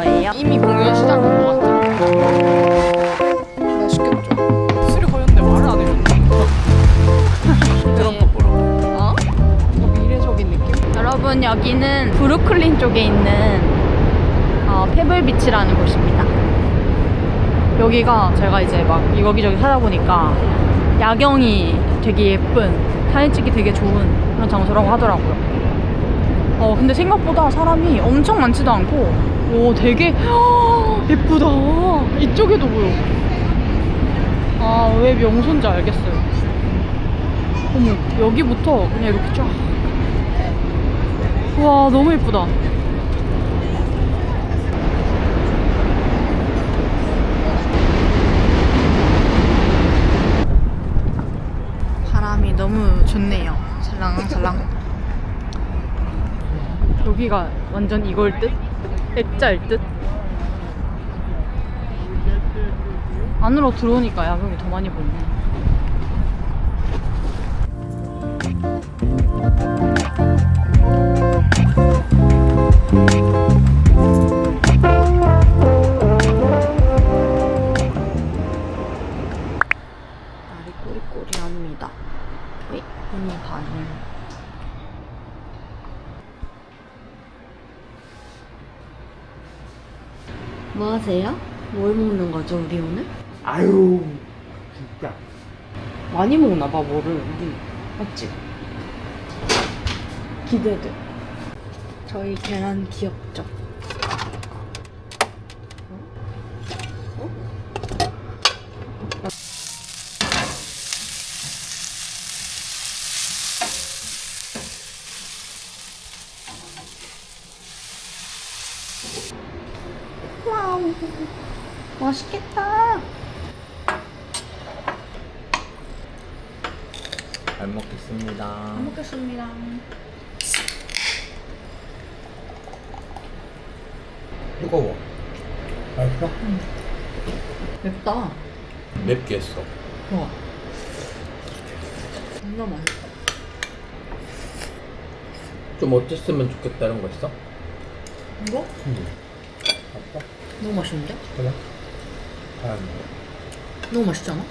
거예요. 이미 공연 시작한 것 같아. 맛있겠죠? 술이 거였는데 말을 안 해줬네. 그런 거 보러. 어? 뭔가 미래적인 느낌? 여러분 여기는 브루클린 쪽에 있는 어, 페블비치라는 곳입니다. 여기가 제가 이제 막 여기저기 찾아보니까 야경이 되게 예쁜 사진 찍기 되게 좋은 그런 장소라고 하더라고요. 어 근데 생각보다 사람이 엄청 많지도 않고 오 되게 예쁘다. 이쪽에도 보여. 아 왜 명소인지 알겠어요. 어머 여기부터 그냥 이렇게 쫙와 너무 예쁘다. 바람이 너무 좋네요. 살랑살랑. 여기가 완전 이걸 듯? 액자일 듯? 안으로 들어오니까 야경이 더 많이 보이네. 오늘? 아유 진짜 많이 먹나 봐, 뭐를. 우리. 맞지? 기대돼. 저희 계란 귀엽죠? 와우, 맛있겠다. 잘 먹겠습니다 먹겠습니다. 뜨거워 맛있어? 맵다. 맵게 했어 와. 정말 맛있어. 좀 어땠으면 좋겠다 이런 거 있어? 이거? 응 맛있어? 너무 맛있는데? 그래? 잘한다 너무 맛있지 않아?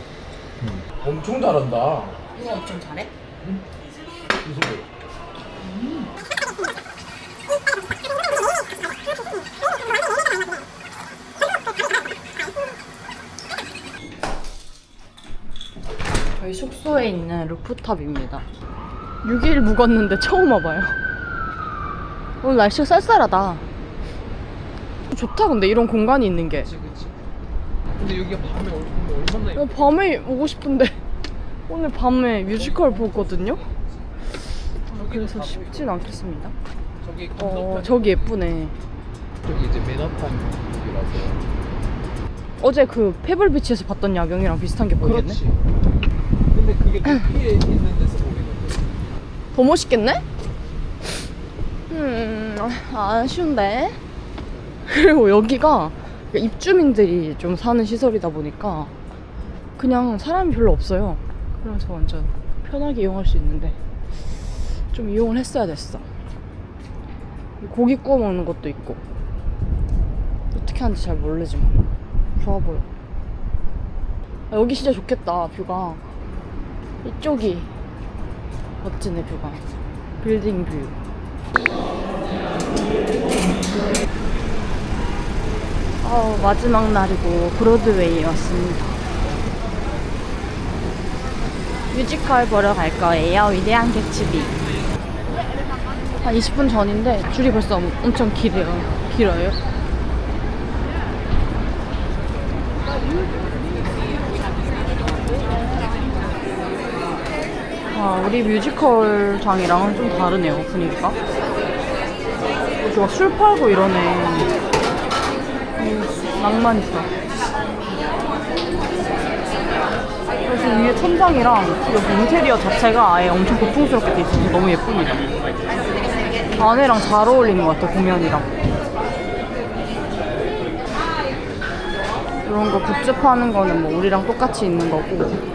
응. 엄청 잘한다 이거 엄청 잘해? 거 저희 숙소에 있는 루프탑입니다. 6일 묵었는데 처음 와봐요. 오늘 날씨가 쌀쌀하다. 좋다 근데 이런 공간이 있는 게. 근데 여기가 밤에 오면 얼마나 어, 밤에 오고 싶은데 오늘 밤에 뮤지컬 보거든요. 그래서 쉽진 않겠습니다. 저기 어 건너편 저기 예쁘네. 저기 이제 맨하탄 쪽이라서 어제 그 페블비치에서 봤던 야경이랑 비슷한 게 보이겠네. 그렇지 근데 그게 도피에 있는 데서 보이는데 더 멋있겠네? 음, 아쉬운데. 그리고 여기가 입주민들이 좀 사는 시설이다 보니까 그냥 사람이 별로 없어요. 그래서 완전 편하게 이용할 수 있는데 좀 이용을 했어야 됐어. 고기 구워 먹는 것도 있고 어떻게 하는지 잘 모르지만 좋아 보여. 아, 여기 진짜 좋겠다 뷰가 이쪽이 멋지네 뷰가 빌딩 뷰 어, 마지막 날이고 브로드웨이에 왔습니다 뮤지컬 보러 갈 거예요 위대한 개츠비 한 20분 전인데 줄이 벌써 엄- 엄청 길어요 길어요 아, 우리 뮤지컬 장이랑은 좀 다르네요, 분위기가. 여기 막술 팔고 이러네. 음, 낭만 있어. 그래서 위에 천장이랑 여기 인테리어 자체가 아예 엄청 고풍스럽게 돼 있어서 너무 예쁩니다. 안에랑 잘 어울리는 것 같아, 공연이랑. 이런 거 굿즈 파는 거는 뭐 우리랑 똑같이 있는 거고.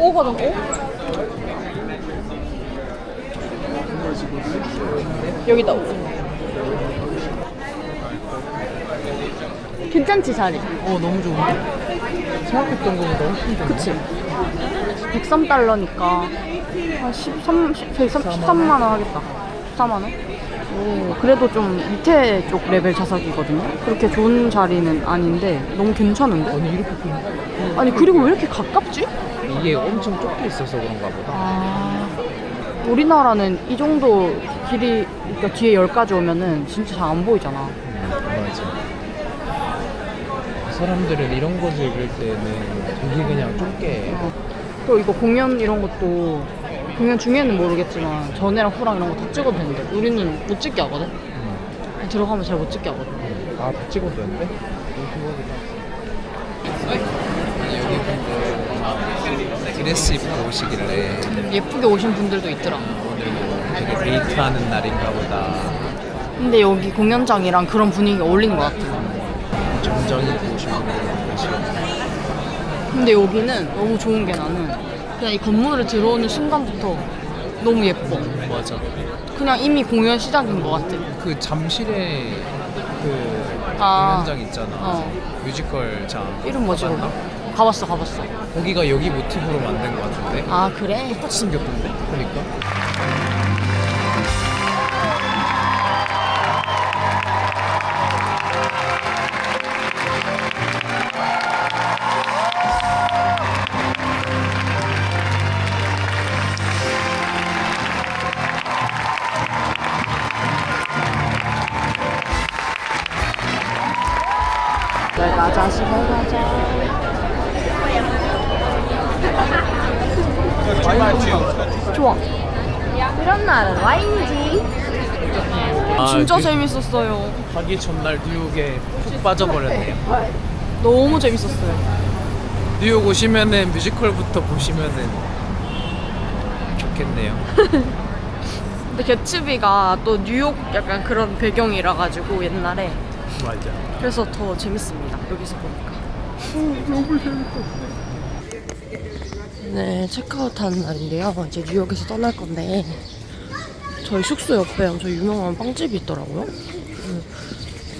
오거든, 오? 여기다 오. 괜찮지 자리? 어 너무 좋은데? 생각했던 거보다 훨씬 좋네. 그치? 103달러니까 한 13, 13, 13만 원 하겠다. 14만 원? 오, 그래도 좀 밑에 쪽 레벨 좌석이거든요. 그렇게 좋은 자리는 아닌데 너무 괜찮은데? 아니 이렇게 큰 아니 그리고 왜 이렇게 가깝지? 이게 엄청 좁게 있어서 그런가 보다. 아, 우리나라는 이 정도 길이 그러니까 뒤에 열까지 오면은 진짜 잘 안 보이잖아. 사람들은 이런 거 즐길 때는 되게 그냥 좁게 해. 또 이거 공연 이런 것도 공연 중에는 모르겠지만 전에랑 후랑 이런 거 다 찍어도 되는데 우리는 못 찍게 하거든. 음. 들어가면 잘 못 찍게 하거든. 아, 다 찍어도 되는데? 여기 드레스 입고 오시길래 예쁘게 오신 분들도 있더라. 오늘 되게 데이트하는 날인가 보다. 근데 여기 공연장이랑 그런 분위기가 어울리는 것 같아. 입고 오신 분들 계시고. 근데 여기는 너무 좋은 게 나는 그냥 이 건물을 들어오는 순간부터 너무 예뻐. 맞아. 그냥 이미 공연 시작인 것 같아. 그 잠실에 그 아. 공연장 있잖아. 어. 뮤지컬 장. 이름 뭐지? 가봤나? 가봤어, 가봤어. 거기가 여기 모티브로 만든 것 같은데. 아 그래? 똑같이 생겼던데? 그러니까. 진짜 그 재밌었어요. 하기 전날 뉴욕에 푹 빠져버렸네요. 너무 재밌었어요. 뉴욕 오시면은 뮤지컬부터 보시면은 좋겠네요. 근데 개츠비가 또 뉴욕 약간 그런 배경이라 가지고 옛날에 맞아. 그래서 더 재밌습니다. 여기서 보니까. 너무 재밌어. 네, 체크아웃 하는 날인데요. 이제 뉴욕에서 떠날 건데 저희 숙소 옆에 엄청 유명한 빵집이 있더라고요. 그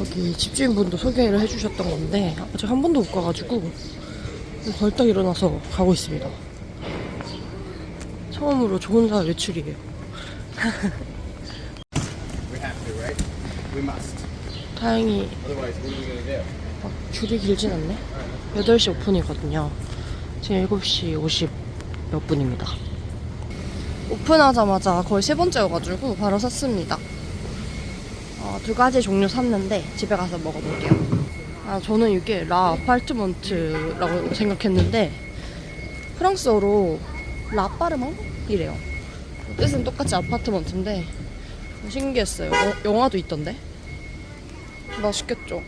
여기 집주인분도 소개를 해주셨던 건데 아직 한 번도 못 가가지고 벌떡 일어나서 가고 있습니다. 처음으로 저 혼자 외출이에요. 다행히 막 줄이 길진 않네. 8시 오픈이거든요. 지금 7시 50 몇 분입니다. 오픈하자마자 거의 세 번째여가지고 바로 샀습니다. 어, 두 가지 종류 샀는데 집에 가서 먹어볼게요. 아, 저는 이게 라 아파트먼트라고 생각했는데 프랑스어로 라파르먼이래요. 뜻은 똑같이 아파트먼트인데 신기했어요. 어, 영화도 있던데? 맛있겠죠?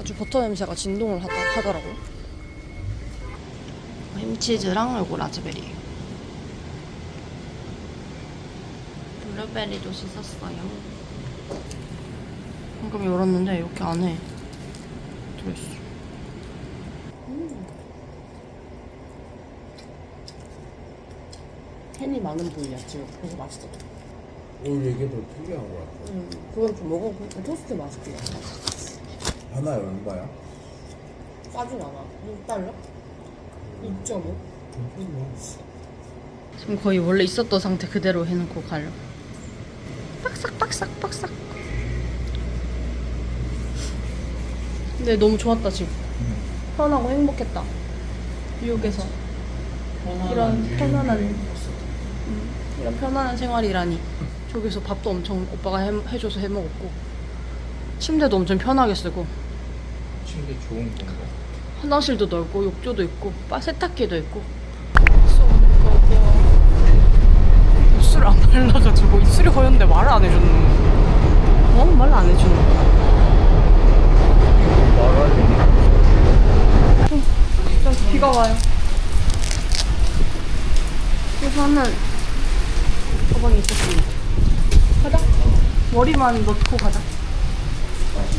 아주 버터 냄새가 진동을 하다, 하더라고요. 햄치즈랑 요거 라즈베리. 블루베리도 씻었어요. 방금 열었는데 이렇게 안에 들어있어. 캔이 많은 부위야 지금. 그래서 맛있어. 오늘 이게 더 특이한 거 같아. 음, 그건 좀 먹어보고 토스트 맛있게. 하나에 얼마야? 싸진 않아. 6달러? 6.5? 지금 거의 원래 있었던 상태 그대로 해놓고 가려. 빡싹 빡싹 빡싹. 근데 너무 좋았다 지금. 편하고 행복했다. 뉴욕에서 이런 편안한 음, 이런 편안한 생활이라니. 저기서 밥도 엄청 오빠가 해, 해줘서 해 먹었고 침대도 엄청 편하게 쓰고 침대 좋은 건가? 화장실도 넓고 욕조도 있고 바 세탁기도 있고 입술 안 발라가지고 입술이 허연데 말을 안 해주는 어? 말안 해주는 좀 비가 와요 우선은 가방에 있었습니다 가자 머리만 넣고 가자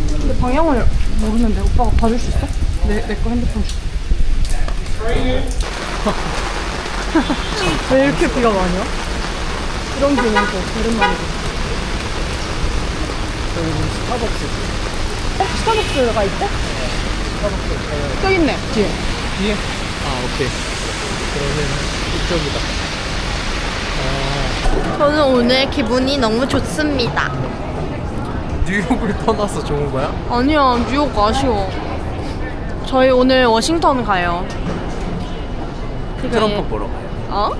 근데 방향을 모르는데 오빠가 봐줄 수 있어? 내 내 거 핸드폰 줄. 왜 이렇게 비가 많이 와? 이런 또 오랜만이고. 스타벅스. 어? 스타벅스가 있대? 저기 있네 뒤에 뒤에? 아 오케이 그러면 이쪽이다 저는 오늘 기분이 너무 좋습니다 뉴욕을 떠나서 좋은 거야? 아니야 뉴욕 아쉬워 저희 오늘 워싱턴 가요 트럼프 보러 가요 어?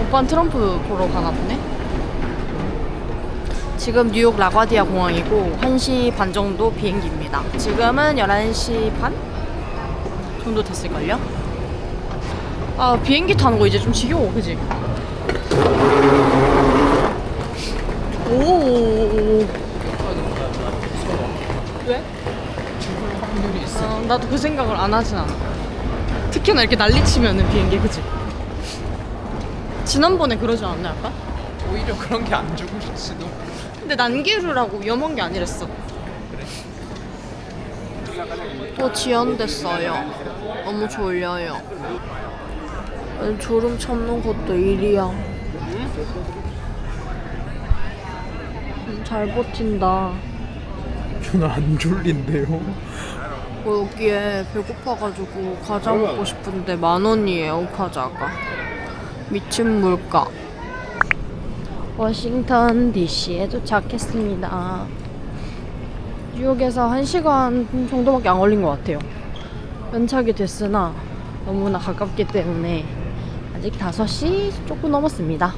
오빠는 트럼프 보러 가나 보네 지금 뉴욕 라과디아 공항이고 1시 반 정도 비행기입니다 지금은 11시 반 정도 됐을걸요? 아 비행기 타는 거 이제 좀 지겨워 그지? 오 왜? 죽을 확률이 있어 어, 나도 그 생각을 안 하진 않아. 특히나 이렇게 난리치면은 비행기 그치? 지난번에 그러지 않았나 약간? 오히려 그런 게안 죽을지도 근데 난기류라고 위험한 게 아니랬어. 또 지연됐어요. 너무 졸려요. 아니, 졸음 참는 것도 일이야. 음, 잘 버틴다. 저는 안 졸린데요 뭐 여기에 배고파가지고 과자 먹고 싶은데 만 원이에요 과자가 미친 물가. 워싱턴 DC에 도착했습니다. 뉴욕에서 1시간 정도밖에 안 걸린 것 같아요. 연착이 됐으나 너무나 가깝기 때문에 아직 5시 조금 넘었습니다.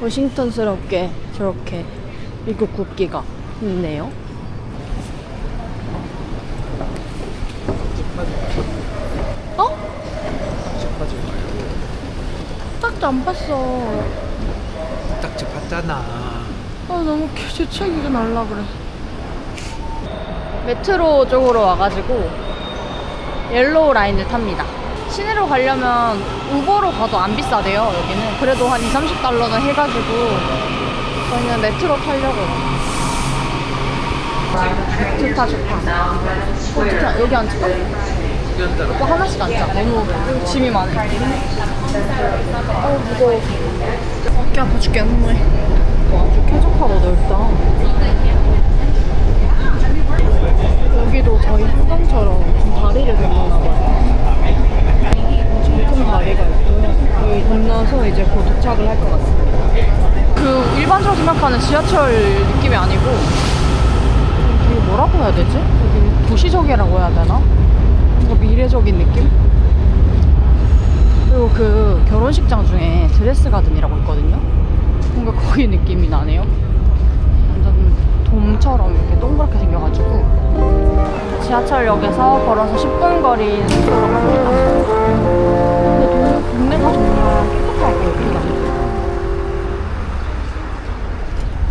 워싱턴스럽게 저렇게 미국 국기가 있네요 어? 하지 말고 딱지 안 봤어. 딱지 봤잖아 아 너무 재채기가 날라 그래. 메트로 쪽으로 와가지고 옐로우 라인을 탑니다. 시내로 가려면 우버로 가도 안 비싸대요 여기는. 그래도 한 2, 30달러는 해가지고 저희는 메트로 타려고. 좋다 좋다. 어, 좋다. 여기 앉을까? 오빠 하나씩 앉자. 너무 짐이 많아. 어 무거워. 어깨 아파 죽겠네. 와, 아주 쾌적하고 넓다. 여기도 저희 한강처럼 좀 다리를 건너나 봐요. 엄청 큰 다리가 있고 여기 건너서 이제 곧 도착을 할 것 같습니다. 그 일반적으로 생각하는 지하철 느낌이 아니고 되게 뭐라고 해야 되지? 되게 도시적이라고 해야 되나? 뭔가 미래적인 느낌? 그 결혼식장 중에 드레스 가든이라고 있거든요. 뭔가 거기 느낌이 나네요. 완전 돔처럼 이렇게 동그랗게 생겨가지고 지하철역에서 걸어서 10분 거리인 도로 갑니다. 근데 도로 동네가 정말 깨끗하고 여기가.